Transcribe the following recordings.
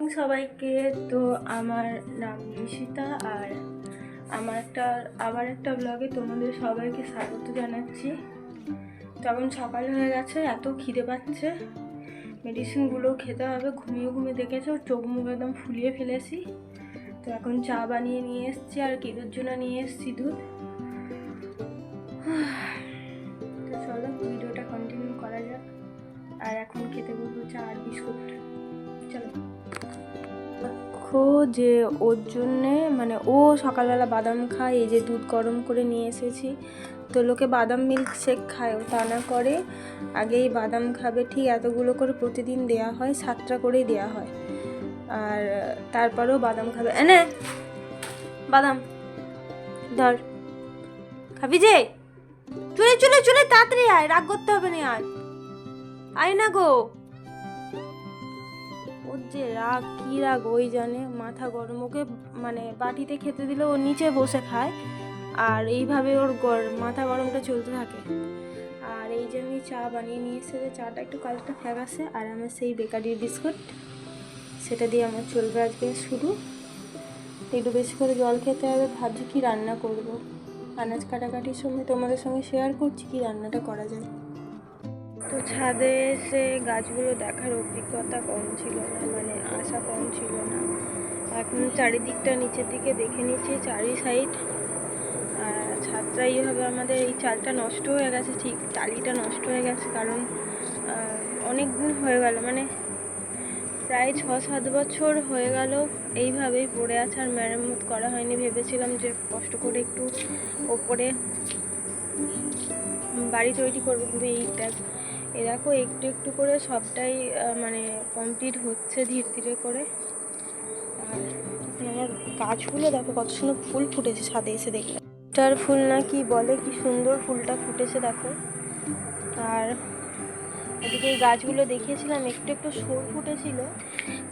সবাইকে তো আমার নাম নিশিতা আর আমার একটা, আবার একটা ব্লগে তোমাদের সবাইকে স্বাগত জানাচ্ছি। তখন সকাল হয়ে গেছে? এত খিদে পাচ্ছে। মেডিসিনগুলো খেতে হবে। ঘুমিয়ে ঘুমিয়ে দেখেছ? চোখ মুখ একদম ফুলিয়ে ফেলেছি। তো এখন চা বানিয়ে নিয়ে এসেছি আর কিদুর জন্য নিয়ে এসেছি দুধ। যে ওর জন্যে মানে ও সকালবেলা বাদাম খায়, এই যে দুধ গরম করে নিয়ে এসেছি। তো লোকে বাদাম মিল্ক শেক খায় তা না করে আগেই বাদাম খাবে, ঠিক এতগুলো করে প্রতিদিন দেয়া হয়, সাতটা করেই দেয়া হয়। আর তারপরেও বাদাম খাবে। এনে বাদাম, ধর। খাবি যে? চলে চলে চলে তাড়াতাড়ি আয়, রাগ করতে হবে না আর। আয় না গো। ওর যে রাগ, কি রাগ, ওই জানে। মাথা গরম, ওকে মানে বাটিতে খেতে দিলে ও নিচে বসে খায়। আর এইভাবে ওর মাথা গরমটা চলতে থাকে। আর এই যে আমি চা বানিয়ে নিয়ে এসেছে চাটা একটু কালারটা ফ্যাকাসে আর আমার সেই বেকারির বিস্কুট, সেটা দিয়ে আমার চলবে আজকে শুরু একটু বেশি করে জল খেতে হবে, ভাবছি কি রান্না করব। আনাজ কাটাকাটির সময় তোমাদের সঙ্গে শেয়ার করছি, কি রান্নাটা করা যায়। তো ছাদে এসে গাছগুলো দেখার অভিজ্ঞতা কম ছিল না মানে আশা কম ছিল না। এখন চারিদিকটা নিচের দিকে দেখে নিচ্ছি, চারি সাইড। আর ছাদটা এইভাবে আমাদের, এই চালটা নষ্ট হয়ে গেছে, ঠিক টালিটা নষ্ট হয়ে গেছে, কারণ অনেক দিন হয়ে গেল মানে প্রায় ছ সাত বছর হয়ে গেল এইভাবেই পড়ে আছে, আর মেরামত করা হয়নি, ভেবেছিলাম যে কষ্ট করে একটু ওপরে বাড়ি তৈরি করব, কিন্তু এই দেখ এ দেখো, একটু একটু করে সবটাই মানে কমপ্লিট হচ্ছে ধীরে ধীরে করে। আর আমার গাছগুলো দেখো, কত সুন্দর ফুল ফুটেছে ছাদে এসে দেখলাম স্টার ফুল না কি বলে, কি সুন্দর ফুলটা ফুটেছে দেখো। আর এদিকে এই গাছগুলো দেখিয়েছিলাম, একটু একটু সর ফুটেছিল।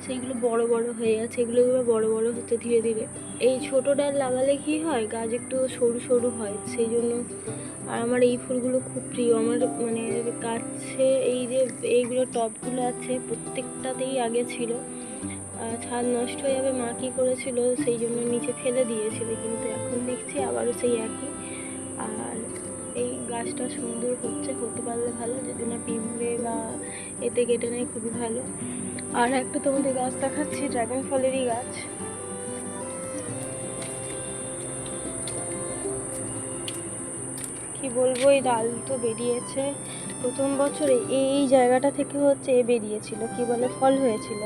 সেইগুলো বড় বড় হয়ে গেছে এগুলো বড় বড় হচ্ছে ধীরে ধীরে। এই ছোটো ডাল লাগালে কি হয়, গাছ একটু সরু সরু হয়, সেই জন্য আর আমার এই ফুলগুলো খুব প্রিয়। আমার মানে গাছে এই যে এইগুলো টবগুলো আছে, প্রত্যেকটাতেই আগে ছিল। ছাদ নষ্ট হয়ে যাবে, মা কী করেছিল, সেই জন্য নিচে ফেলে দিয়েছিল, কিন্তু এখন দেখছি আবারও সেই একই। আর এই গাছটা সুন্দর হচ্ছে হতে পারলে ভালো, যদি না পিঁপড়ে বা এতে কেটে নেয় খুবই ভালো। আর একটা তোমাদের গাছ দেখাচ্ছি, ড্রাগন ফলেরই গাছ। কি বলব, এই ডাল তো বেরিয়েছে। প্রথম বছরে এই জায়গাটা থেকে হচ্ছে এ বেরিয়েছিল, কি বলে, ফল হয়েছিল।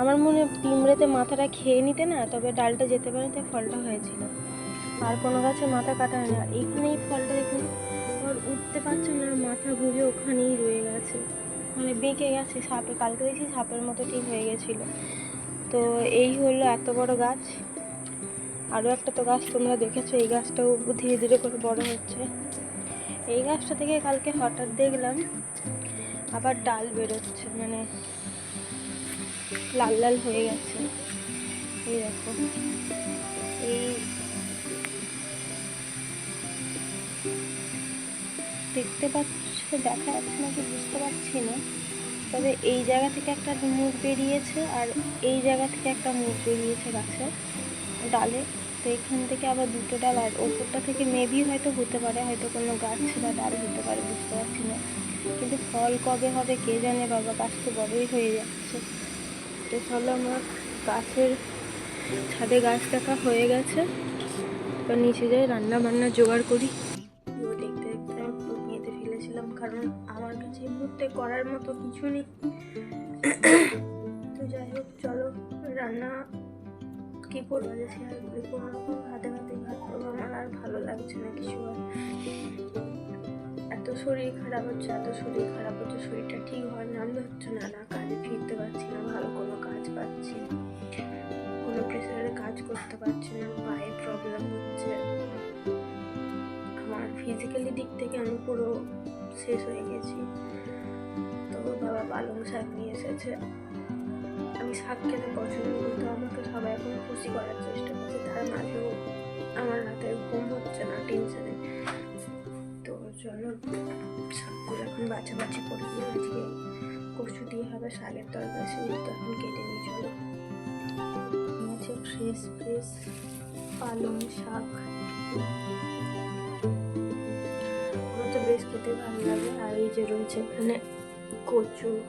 আমার মনে পিঁমড়েতে মাথাটা খেয়ে নিতে না, তবে ডালটা যেতে পারে, তাই ফলটা হয়েছিল। আর কোনো গাছে মাথা কাটা হয় না। এখানেই ফলটা দেখুন উঠতে পারছে না মাথা ঘুরে ওখানেই রয়ে গেছে। মানে বেঁকে গেছে, সাপে, কালকে দেখছি সাপের মতো ঠিক হয়ে গেছিল। তো এই হলো এত বড় গাছ। আরও একটা তো গাছ তোমরা দেখেছ, এই গাছটাও ধীরে ধীরে করে বড় হচ্ছে। এই গাছটা থেকে কালকে হঠাৎ দেখলাম আবার ডাল বেরোচ্ছে মানে লাল লাল হয়ে গেছে। এই দেখো, এই দেখতে পাচ্ছ দেখা যাচ্ছে নাকি বুঝতে পারছি না। তবে এই জায়গা থেকে একটা মুখ বেরিয়েছে আর এই জায়গা থেকে একটা মুখ বেরিয়েছে গাছের ডালে। তো এখান থেকে আবার দুটো ডাল আর ওপরটা থেকে মেবি হয়তো হতে পারে, হয়তো কোনো গাছ বা ডাল হতে পারে, বুঝতে পারছি না। কিন্তু ফল কবে হবে কে জানে বাবা, গাছ তো বড়ই হয়ে যাচ্ছে। তো চলো আমার গাছের ছাদে গাছ দেখা হয়ে গেছে। তো নিচে যাই রান্না বান্না জোগাড় করি। মুহূর্তে করার মতো কিছু নেই। তো যাই হোক, চলো, রান্না কি করব? যে শেয়ার কোনো রকম হাতে হাতে ভাত করব, আমার আর ভালো লাগছে না কিছু আর। এত শরীর খারাপ হচ্ছে, এত শরীর খারাপ হচ্ছে, শরীরটা ঠিক হয় না, আমি হচ্ছে না না কাজে ফিরতে পারছি না, ভালো কোনো কাজ পাচ্ছি কোনো প্রেসারে কাজ করতে পারছি না, পায়ে প্রবলেম হচ্ছে। আমার ফিজিক্যালি দিক থেকে আমি পুরো শেষ হয়ে গেছি। তো বাবা পালং শাক নিয়ে এসেছে। আমি শাক খেতে পছন্দ করি, তো আমাকে সবাই এখন খুশি করার চেষ্টা করছে। তার মাঝেও আমার রাতে ঘুম হচ্ছে না, টেনশনে। তো চলো, শাকগুলো এখন বাছাবাছি করে দিয়ে আজকে কচু দিয়ে হবে শাকের তরকারি, সেগুলো এখন কেটে নিয়ে চলো। ফ্রেশ ফ্রেশ পালং শাক। বেশ খেতে ভালো লাগে আর এই যে রয়েছে এখানে কচু।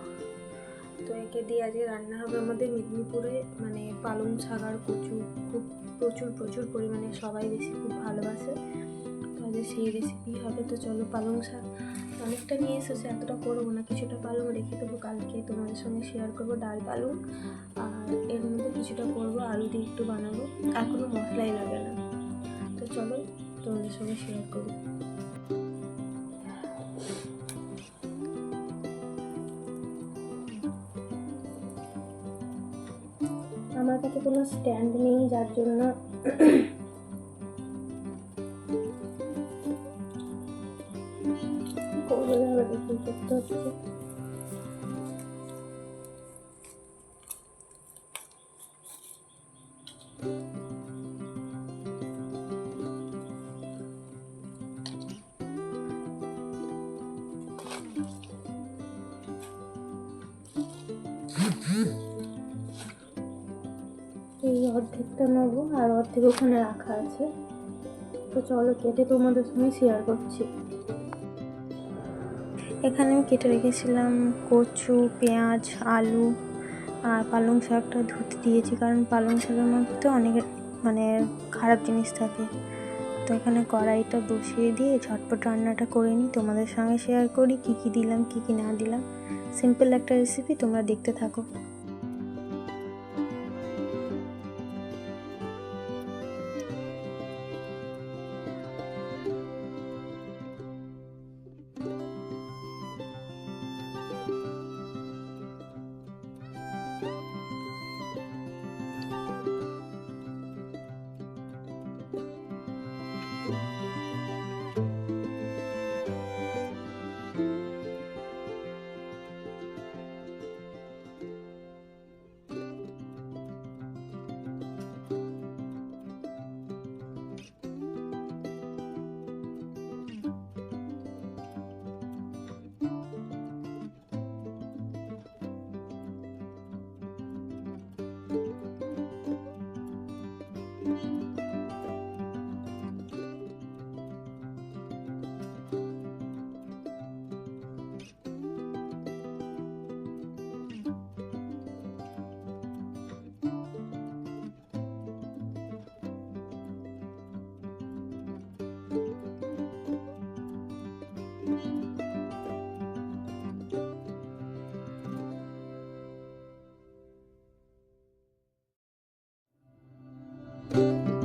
তো একে দিয়ে আজকে রান্না হবে আমাদের মেদিনীপুরে মানে পালং আর কচু। খুব প্রচুর প্রচুর পরিমাণে সবাই বেশি খুব ভালোবাসে। তাহলে সেই রেসিপি হবে। তো চলো পালং শাক। অনেকটা নিয়ে এসেছে, এতটা করব না, কিছুটা পালং রেখে দেবো কালকে। তোমাদের সঙ্গে শেয়ার করব ডাল পালং। আর এর মধ্যে কিছুটা করব আলু দিয়ে একটু বানাবো। আর কোনো মশলাই লাগে না। তো চলো তোমাদের সঙ্গে শেয়ার করি। আমার কাছে কোনো স্ট্যান্ড নেই যার জন্য করতে হচ্ছে? অর্ধেকটা নেব আর অর্ধেক ওখানে রাখা আছে। তো চলো কেটে তোমাদের সঙ্গে শেয়ার করছি। এখানে আমি কেটে রেখেছিলাম কচু, পেঁয়াজ, আলু আর পালং শাকটা ধুতে দিয়েছি কারণ পালং শাকের মধ্যে অনেক মানে খারাপ জিনিস থাকে। তো এখানে কড়াইটা বসিয়ে দিয়ে ঝটপট রান্নাটা করে নিই। তোমাদের সঙ্গে শেয়ার করি কী কী দিলাম, কী কী না দিলাম। সিম্পল একটা রেসিপি তোমরা দেখতে থাকো। you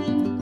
Bye.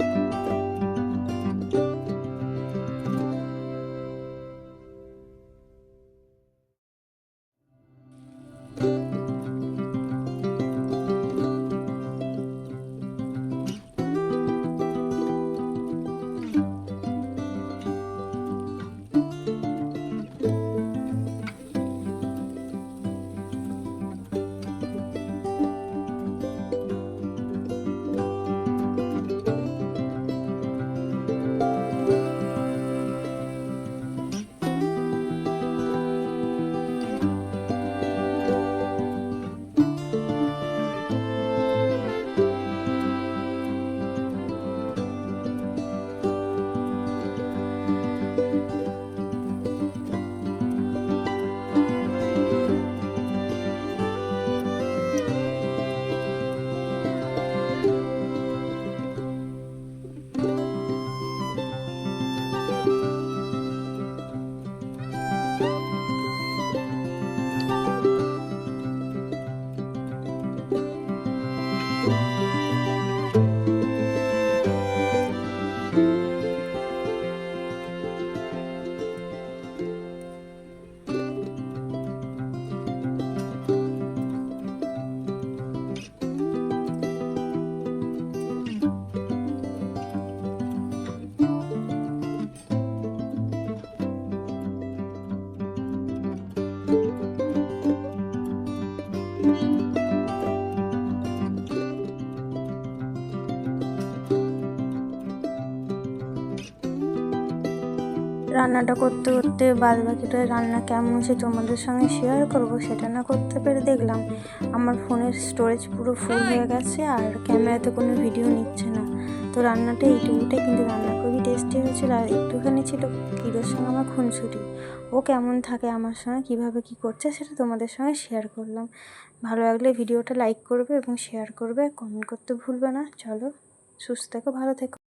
রান্নাটা করতে করতে বাদ বাকিটা রান্না কেমন হয়েছে তোমাদের সঙ্গে শেয়ার করব সেটা না করতে পেরে দেখলাম। আমার ফোনের স্টোরেজ পুরো ফুল হয়ে গেছে আর ক্যামেরাতে কোনো ভিডিও নিচ্ছে না। তো রান্নাটা এইটুকুটাই কিন্তু রান্না খুবই টেস্টি হয়েছিল আর একটুখানি ছিল কিরোর সঙ্গে আমার খুনসুটি। ও কেমন থাকে, আমার সঙ্গে কীভাবে কি করছে সেটা তোমাদের সঙ্গে শেয়ার করলাম। ভালো লাগলে ভিডিওটা লাইক করবে এবং শেয়ার করবে কমেন্ট করতে ভুলবে না। চলো, সুস্থ থেকো, ভালো থেকো।